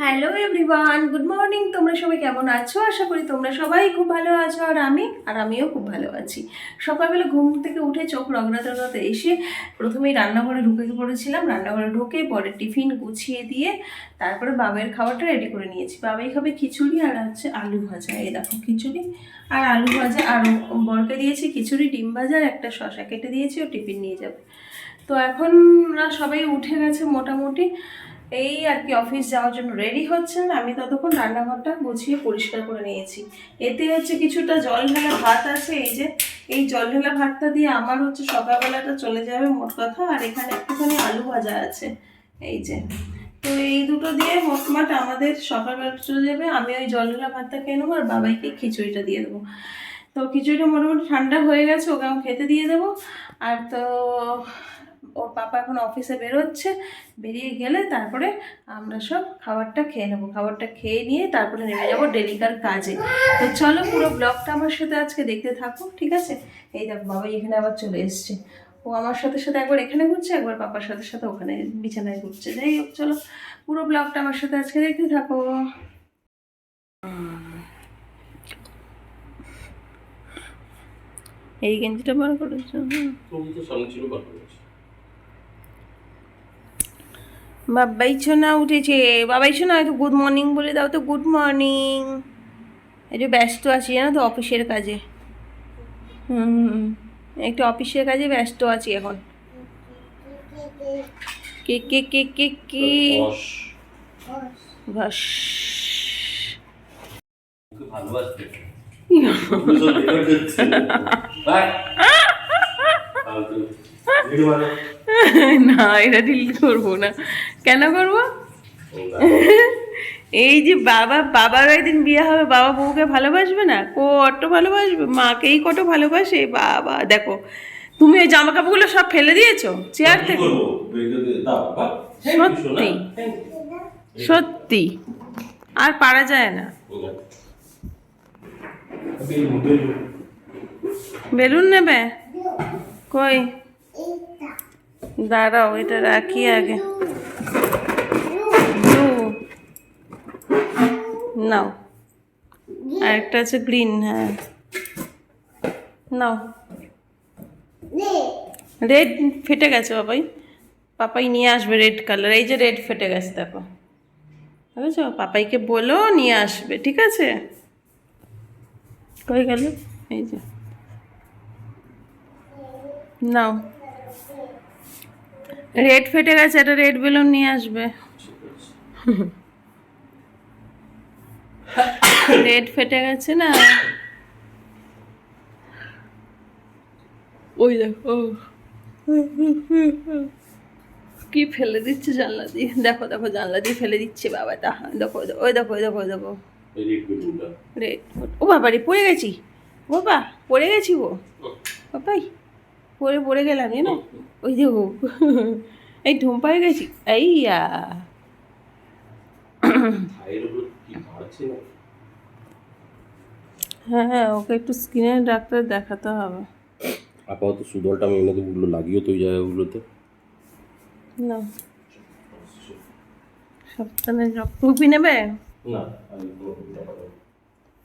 Hello everyone good morning তোমরা সবাই কেমন আছো? আশা করি তোমরা সবাই খুব ভালো আছো, আর আমি, আর আমিও খুব ভালো আছি। সকালবেলা ঘুম থেকে উঠে চোখ রগড়াতে এসে প্রথমেই রান্নাঘরে ঢুকে পড়েছিলাম। রান্নাঘরে ঢুকে পরে টিফিন গুছিয়ে দিয়ে তারপরে বাবের খাবারটা রেডি করে নিয়েছি। বাবাই খাবে খিচুড়ি আর হচ্ছে আলু ভাজা। এই দেখো খিচুড়ি আর আলু ভাজা। আর বরকে দিয়েছি খিচুড়ি, ডিম ভাজা আর একটা শশা কেটে দিয়েছি ও টিফিন নিয়ে যাবে। তো এখন সবাই উঠে গেছে মোটামুটি। এই আর কি অফিস যাওয়ার জন্য রেডি হচ্ছেন, আমি ততক্ষণ রান্নাঘরটা গুছিয়ে পরিষ্কার করে নিয়েছি। এতে হচ্ছে কিছুটা জল ঢালা ভাত আছে, এই যে, এই জল ঢালা ভাতটা দিয়ে আমার হচ্ছে সকালবেলাটা চলে যাবে মোট কথা, আর এখানে একটুখানি আলু ভাজা আছে, এই যে। তো এই দুটো দিয়ে মোটমাট আমাদের সকালবেলাটা চলে যাবে, আমি ওই জল ঢালা ভাতটা খেয়ে নেব, আর বাবাইকে খিচুড়িটা দিয়ে দেবো। তো খিচুড়িটা মোটামুটি ঠান্ডা হয়ে গেছে, ওকে আমি খেতে দিয়ে দেবো। আর তো ওর পাপা এখন অফিসে বেরোচ্ছে, বেরিয়ে গেলে তারপরে আমরা সব খাবারটা খেয়ে নেব। খাবারটা খেয়ে নিয়ে তারপরে নেমে যাব ডেলিকার কাজে। তো চলো পুরো ব্লগটা আমার সাথে আজকে দেখতে থাকো, ঠিক আছে? এই দেখো বাবা এখানে আবার চলে এসছে। ও আমার সাথে সাথে একবার এখানে ঘুরছে, একবার পাপার সাথে সাথে ওখানে বিছানায় ঘুরছে। যাই হোক, চলো পুরো ব্লগটা আমার সাথে আজকে দেখতে থাকো। এই গেঞ্জিটা বড় করেছ? তুমি তো সামনে ছিল বার করেছি বাবাই সোনা উঠেছে। বাবাই সোনা হয়তো গুড মর্নিং বলে দাও তো গুড মর্নিং একটু ব্যস্ত আছি জানো তো অফিসের কাজে। হুম। একটু অফিসের কাজে ব্যস্ত আছি এখন। কে কে কে কে কে? ওকে ভালোবাসতে না এটা ডিলিট করব না। কেন করব? এই যে বাবা বাবার ওই দিন বিয়ে হবে বাবা বউকে ভালোবাসবে না? কত ভালোবাসবে? মাকেই কত ভালোবাসে? বাবা দেখো তুমি ওই জামা কাপড়গুলো সব ফেলে দিয়েছ চেয়ার থেকে? সত্যি। সত্যি। আর পারা যায় না। বেলুন নেবে? কই? দাঁড়াও, এটা রাখি আগে। ব্লু নাও। আরেকটা আছে গ্রিন হ্যাঁ। নাও। রেড ফেটে গেছে বাবাই। পাপাই নিয়ে আসবে রেড কালার এই যে রেড ফেটে গেছে, দেখো। বুঝেছ? পাপাইকে বলো, নিয়ে আসবে, ঠিক আছে? কই গেল? এই যে। নাও। রেড ফেটে গেছে একটা রেড বেলুন নিয়ে আসবে। রেড ফেটে গেছে না? ওই দেখো। কি ফেলে দিচ্ছে জানলা দিয়ে? দেখো দেখো জানলা দিয়ে ফেলে দিচ্ছে বাবাটা দেখো ওই দেখো ওই দেখো ওই দেখো। রেড ও বাবারে পড়ে গেছি। ও বাবা পড়ে গেছি ও। বাবাই। পড়ে পড়ে গেলাম জানো? ওই দেখো এই ঢুম্পায় গেছি এই ইয়া ভাইয়ের উপর কি মারছে না হ্যাঁ হ্যাঁ ওকে একটু স্কিনের ডাক্তার দেখাতে হবে। আপাতত সুদলটা আমি এনে দেবো লাগিও তো ওই জায়গাগুলোতে। না। সপ্তাহে টুপি নেবে।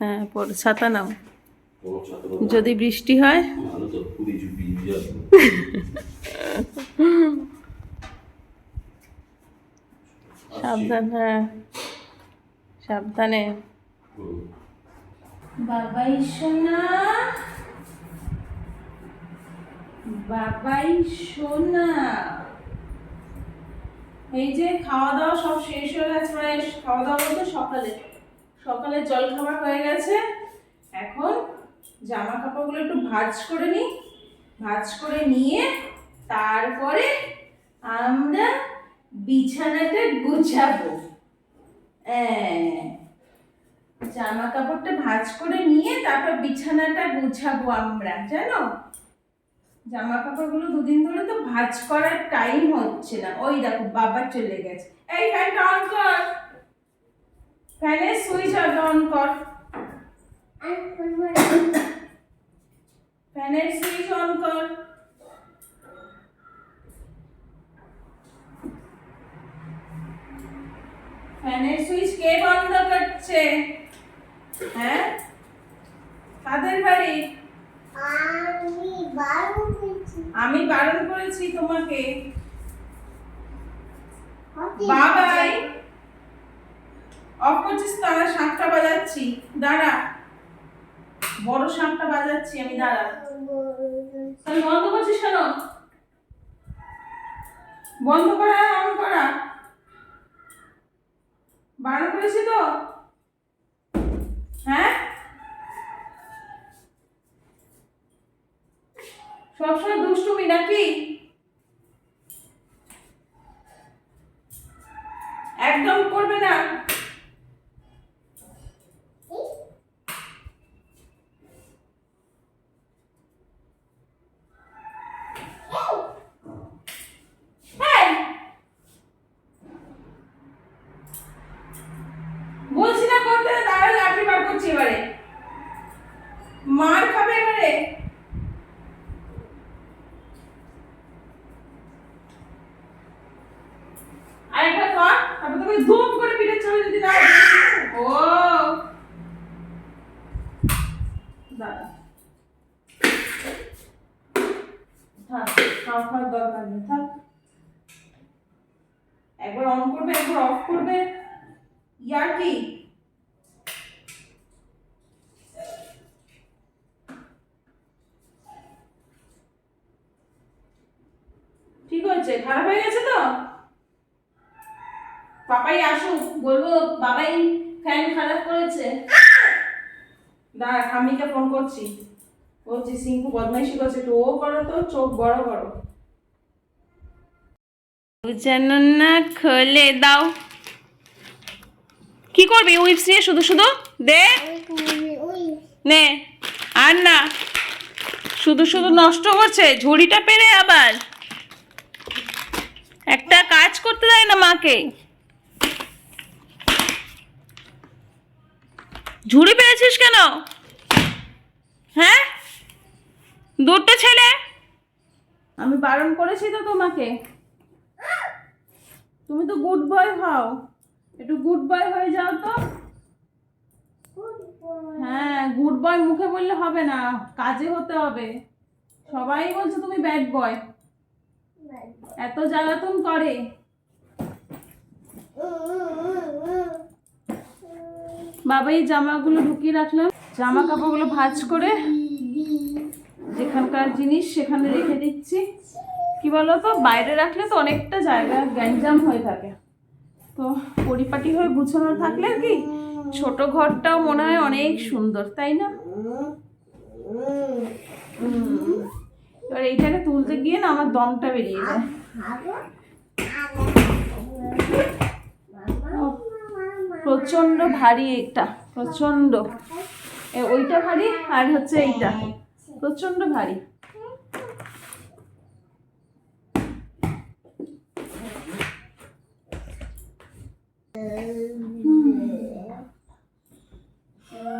হ্যাঁ পরে ছাতা নাও। যদি বৃষ্টি হয়? ভালো তো পুরি সাবধান হ্যাঁ সাবধানে বাবাই সোনা বাবাই সোনা এই যে খাওয়া দাওয়া সব শেষ হয়ে গেছে মানে খাওয়া দাওয়া বলতে সকালে। সকালে জল খাবার হয়ে গেছে। এখন জামা কাপড়গুলো একটু ভাঁজ করে নিই। ভাঁজ করে নিয়ে তারপরে আমরা বিছানাটা গুছাবো। হ্যাঁ জামা কাপড়টা ভাঁজ করে নিয়ে তারপর বিছানাটা গুছাবো আমরা, জানো? জামা কাপড়গুলো দুদিন ধরে তো ভাঁজ করার টাইম হচ্ছে না। ওই দেখো, বাবা চলে গেছে। এই ফ্যানটা অন কর। ফ্যানের সুইচ অন কর। ফ্যানের সুইচ কর ফ্যানের সুইচ কে বন্ধ করছে? হ্যাঁ? কাদের বাড়ি? আমি বারো পেয়েছি আমি বারণ করেছি তোমাকে। বাবাই। অফ করছিস তারা শাঁখটা বাজাচ্ছি। দাঁড়া। বড় শাঁখটা বাজাচ্ছি, আমি দাঁড়া। তাহলে বন্ধ করছিস কেন? বন্ধ করা, অন করা। বারণ করেছি তো? হ্যাঁ? সবসময় দুষ্টুমি নাকি? একদম করবে না এই! বলছি না করতে তারা লাঠি বার করছি এবারে মার খাবে এবারে আরেকটা কর তারপর তোকে ধুম করে পিঠে চলে যদি না ও দাঁড়া থাক খাওয়ার দরকার নেই, থাক। একবার অন করবে, একবার অফ করবে। ইয়ার কি? ঠিক হয়েছে, খারাপ হয়ে গেছে তো? পাপাই আসুক, বলব, বাবাই ফ্যান খারাপ করেছে। দাঁড়া, ঠাম্মিকে ফোন করছি। বলছি সিংকু বদমাইশি করছে, একটু ও করো তো, চোখ বড় করো। যেন খোলে দাও। কি করবি উইপস নিয়ে শুধু শুধু? দে। নে। আর না। শুধু শুধু নষ্ট করছে ঝুড়িটা পেরে আবার। একটা কাজ করতে দেয় না মাকে। ঝুড়ি পেয়েছিস কেন? হ্যাঁ? দুটো ছেলে। আমি বারণ করেছি তো তোমাকে। তুমি তো গুড বয় হও। একটু গুড বয় হয়ে যাও তো। হ্যাঁ গুড বয় মুখে বললে হবে না, কাজে হতে হবে। সবাই বলছে তুমি ব্যাড বয় এত জ্বালাতন করে। বাবা এই জামাগুলো ঢুকিয়ে রাখলাম। জামা কাপড়গুলো ভাঁজ করে যেখানকার জিনিস সেখানে রেখে দিচ্ছি। কি বলো তো বাইরে রাখলে তো অনেকটা জায়গা গ্যাঞ্জাম হয়ে থাকে। তো পরিপাটি হয়ে গুছানো থাকলে আর কি, ছোট ঘরটাও মনে হয় অনেক সুন্দর, তাই না? এবার এইটাকে তুলতে গিয়ে না আমার দমটা বেরিয়ে যায়। প্রচণ্ড ভারী এটা প্রচণ্ড ওইটা ভারী আর হচ্ছে এইটা প্রচণ্ড ভারী।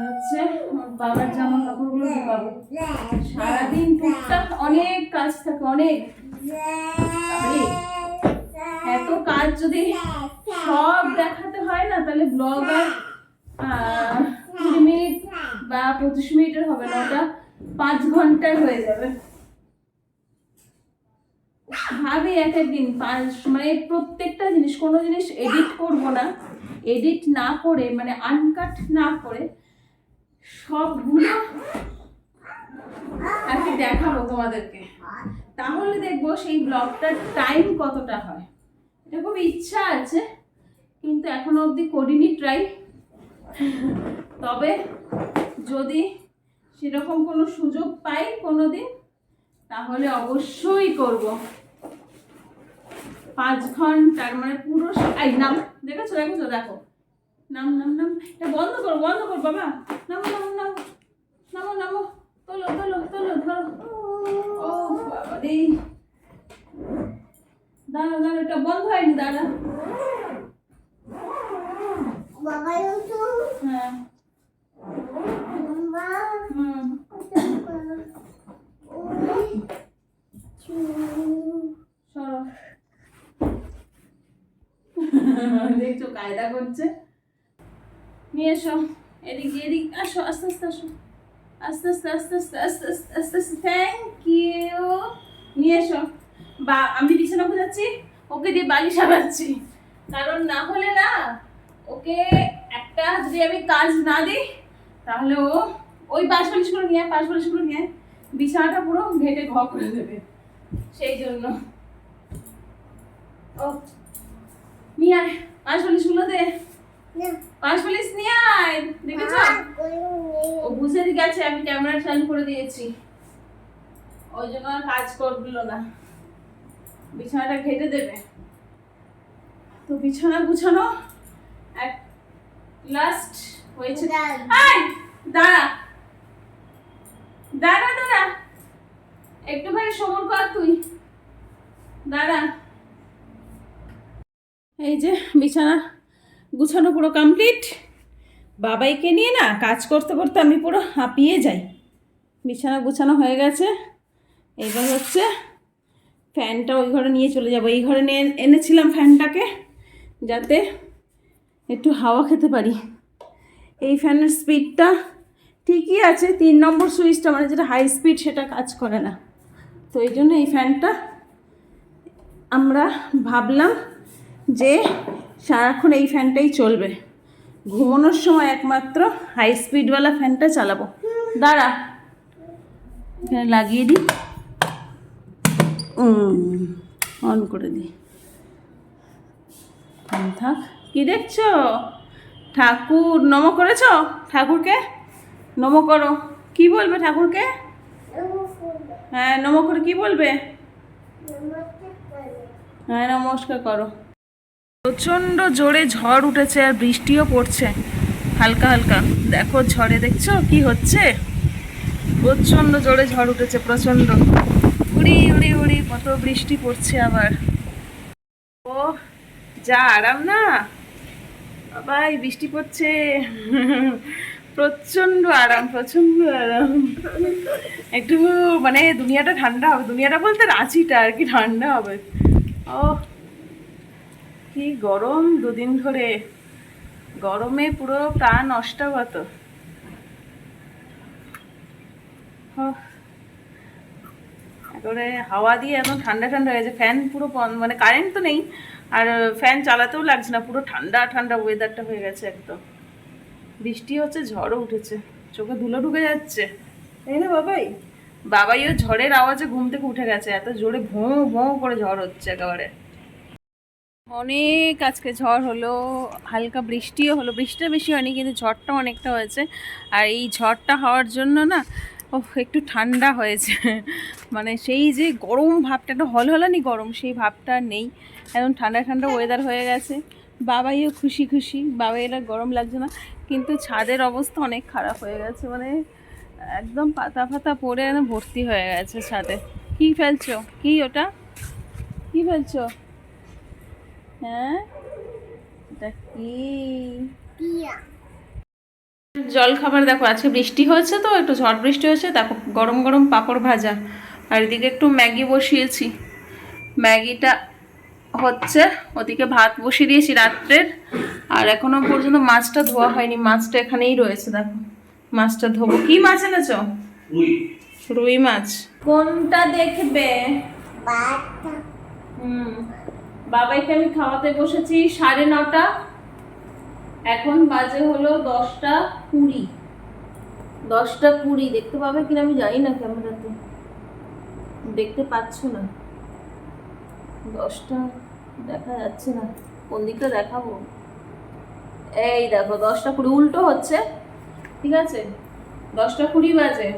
হচ্ছে বাবার জামা কাপড়গুলো ঢোকাবো সারাদিন টুকটাক অনেক কাজ থাকে অনেক। এত কাজ যদি সব দেখাতে হয় না তাহলে ব্লগ আর কুড়ি মিনিট বা পঁচিশ মিনিটের হবে না ওটা পাঁচ ঘণ্টার হয়ে যাবে। ভাবি এক একদিন মানে প্রত্যেকটা জিনিস, কোনো জিনিস এডিট করব না এডিট না করে মানে আনকাট না করে, সবগুলো আর কি দেখাবো তোমাদেরকে। তাহলে দেখব সেই ব্লগটার টাইম কতটা হয়। এটা খুব ইচ্ছা আছে, কিন্তু এখনও অবধি করিনি ট্রাই তবে যদি সেরকম কোনো সুযোগ পাই কোনো দিন তাহলে অবশ্যই করব। পাঁচ ঘণ্টার মানে পুরো এই নাম দেখেছ দেখেছ দেখো। নাম নাম নাম এটা বন্ধ করো বন্ধ করো বাবা। নামো নামো নামো নামো নামো তোলো তোলো তোলো ধরো। ও বাবা রে। দাঁড়া দাঁড়া এটা বন্ধ হয়নি দাঁড়া বাবা হ্যাঁ। মা হুম। সরো। দেখছ, কায়দা করছে। নিয়ে এসো, এদিক এদিক, আসো, আস্তে আস্তে, আসো। আস্তে আস্তে আস্তে আস্তে আস্তে আস্তে আস্তে থ্যাংক ইউ নিয়ে এসো। বা, আমি বিছানা বোঝাচ্ছি ওকে দিয়ে বালি সারাচ্ছি কারণ না হলে না, ওকে একটা যদি আমি কাজ না দিই, তাহলে ও ওই পাশ বালিশগুলো নিয়ে পাশ বালিশগুলো নিয়ে। বিছানাটা পুরো ঘেটে ঘ করে দেবে। সেই জন্য। ও নিয়ে আয়। পাশ দে। পাশ নিয়ে আয়। দেখেছ? ও বুঝে গেছে আমি ক্যামেরা চালু করে দিয়েছি। ওই জন্য আর কাজ করল না। বিছানাটা ঘেটে দেবে। তো বিছানা গুছানো এক লাস্ট হয়েছে। দাঁড়া। দাঁড়া। একটু ভাই সমর কর তুই। দাঁড়া। এই যে বিছানা গুছানো পুরো কমপ্লিট বাবাইকে নিয়ে না কাজ করতে করতে আমি পুরো হাঁপিয়ে যাই। বিছানা গুছানো হয়ে গেছে। এবার হচ্ছে ফ্যানটা ওই ঘরে নিয়ে চলে যাব। এই ঘরে নিয়ে এনেছিলাম ফ্যানটাকে যাতে একটু হাওয়া খেতে পারি। এই ফ্যানের স্পিডটা ঠিকই আছে, তিন নম্বর সুইচটা মানে যেটা হাই স্পিড সেটা কাজ করে না। তো এই জন্য এই ফ্যানটা আমরা ভাবলাম যে সারাক্ষণ এই ফ্যানটাই চলবে। ঘুমানোর সময় একমাত্র হাই স্পিডওয়ালা ফ্যানটা চালাবো। দাঁড়া, এখানে লাগিয়ে দিই। অন করে দিই। থাক। কি দেখছ? ঠাকুর, নম করেছ? ঠাকুরকে? নম করো। কি বলবে ঠাকুরকে? হ্যাঁ নম করে কি বলবে? হ্যাঁ নমস্কার করো। প্রচণ্ড জোরে ঝড় উঠেছে আর বৃষ্টিও পড়ছে। হালকা হালকা। দেখো ঝড়ে দেখছ কি হচ্ছে? প্রচণ্ড জোরে ঝড় উঠেছে, প্রচণ্ড। উড়ি উড়ি উড়ি, কত বৃষ্টি পড়ছে আবার। ও, যা আরাম না? বাবা এই বৃষ্টি পড়ছে। প্রচণ্ড আরাম প্রচণ্ড আরাম। একটু মানে দুনিয়াটা ঠান্ডা হবে। দুনিয়াটা বলতে রাঁচিটা আর কি ঠান্ডা হবে। ও কি গরম? দুদিন ধরে। গরমে পুরো প্রাণ অষ্টাগত। ওহ, একেবারে হাওয়া দিয়ে এখন ঠান্ডা ঠান্ডা হয়ে গেছে। ফ্যান পুরো মানে কারেন্ট তো নেই। আর ফ্যান চালাতেও লাগছে না পুরো ঠান্ডা ঠান্ডা ওয়েদারটা হয়ে গেছে একদম। বৃষ্টি হচ্ছে ঝড়ও উঠেছে। চোখে ধুলো ঢুকে যাচ্ছে। তাই না বাবাই? বাবাইও ঝড়ের আওয়াজে ঘুম থেকে উঠে গেছে। এত জোরে ভোঁ ভোঁ করে ঝড় হচ্ছে একেবারে। অনেক আজকে ঝড় হলো, হালকা বৃষ্টিও হলো, বৃষ্টিটা বেশি হয়নি কিন্তু ঝড়টা অনেকটা হয়েছে। আর এই ঝড়টা হওয়ার জন্য না ও একটু ঠান্ডা হয়েছে। মানে সেই যে গরম ভাবটা, একটা হলহলানি গরম, সেই ভাবটা নেই। এখন ঠান্ডা ঠান্ডা ওয়েদার হয়ে গেছে। বাবাইও খুশি খুশি। বাবাই, এরা গরম লাগছে না। কিন্তু ছাদের অবস্থা অনেক খারাপ হয়ে গেছে। মানে একদম পাতা ফাতা পড়ে ভর্তি হয়ে গেছে ছাদে। কি ফেলছো? কি ওটা? কি ফেলছো? হ্যাঁ? এটা কি? জল খাবার দেখো আজকে বৃষ্টি হয়েছে তো একটু ঝড় বৃষ্টি হয়েছে দেখো গরম গরম পাঁপড় ভাজা। আর এদিকে একটু ম্যাগি বসিয়েছি। ম্যাগিটা হচ্ছে ওদিকে ভাত বসিয়ে দিয়েছি রাত্রের আর এখনও পর্যন্ত মাছটা ধোয়া হয়নি মাছটা এখানেই রয়েছে দেখো। মাছটা ধোবো। কি মাছ এনেছো? রুই। মাছ। কোনটা দেখবে? হুম। বাবাইকে আমি খাওয়াতে বসেছি সাড়ে নটা। এখন বাজে হলো দশটা কুড়ি। দশটা কুড়ি, দেখতে পাবে কিনা আমি জানি না ক্যামেরাতে। দেখতে পাচ্ছ না। দশটা দেখা যাচ্ছে না। কোন দিকটা দেখাবো? এই দেখো, দশটা কুড়ি, উল্টো হচ্ছে। ঠিক আছে? দশটা কুড়ি বাজে।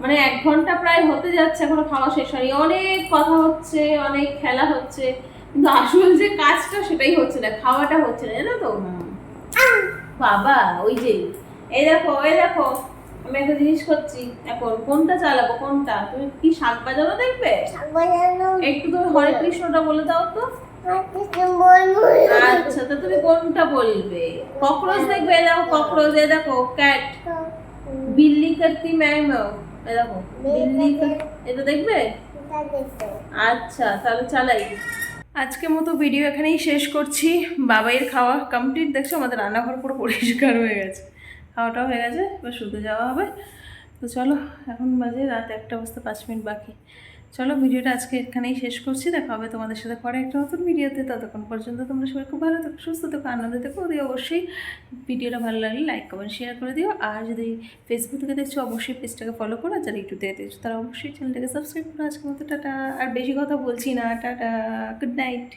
মানে এক ঘণ্টা প্রায় হতে যাচ্ছে, এখনও খাওয়া শেষ হয়নি। অনেক কথা হচ্ছে, অনেক খেলা হচ্ছে। কিন্তু আসল যে কাজটা সেটাই হচ্ছে না খাওয়াটা হচ্ছে না জানো তো? বাবা ওই যে এই দেখো এই দেখো আমি একটা জিনিস করছি এখন কোনটা চালাবো কোনটা? তুমি কি শাক বাজানো দেখবে? একটু তুমি হরে কৃষ্ণটা বলে দাও তো। আচ্ছা তো তুমি কোনটা বলবে? ককরোচ দেখবে দেখো ককরোচ এই দেখো ক্যাট। বিল্লি করতি ম্যাম এই দেখো বিল্লি এটা দেখবে? আচ্ছা তাহলে চালাই। আজকের মতো ভিডিও এখানেই শেষ করছি। বাবাইয়ের খাওয়া কমপ্লিট দেখছ? আমাদের রান্নাঘর পুরো পরিষ্কার হয়ে গেছে। খাওয়াটাও হয়ে গেছে, এবার শুধু যাওয়া হবে। তো চলো, এখন বাজে রাত একটা অবস্থা পাঁচ মিনিট বাকি। চলো ভিডিওটা আজকে এখানেই শেষ করছি। দেখা হবে তোমাদের সাথে পরে একটা নতুন ভিডিওতে। ততক্ষণ পর্যন্ত তোমরা সবাই খুব ভালো থাকো, সুস্থ থাকো, আনন্দ থাকো। ওদের অবশ্যই ভিডিওটা ভালো লাগলে লাইক কমেন্ট শেয়ার করে দিও। আর যদি ফেসবুক থেকে দেখছ, অবশ্যই পেজটাকে ফলো করো। আর যারা ইউটিউব থেকে দেখছ, তারা অবশ্যই চ্যানেলটাকে সাবস্ক্রাইব করো। আজকের মতো টাটা। আর বেশি কথা বলছি না। টাটা। Good night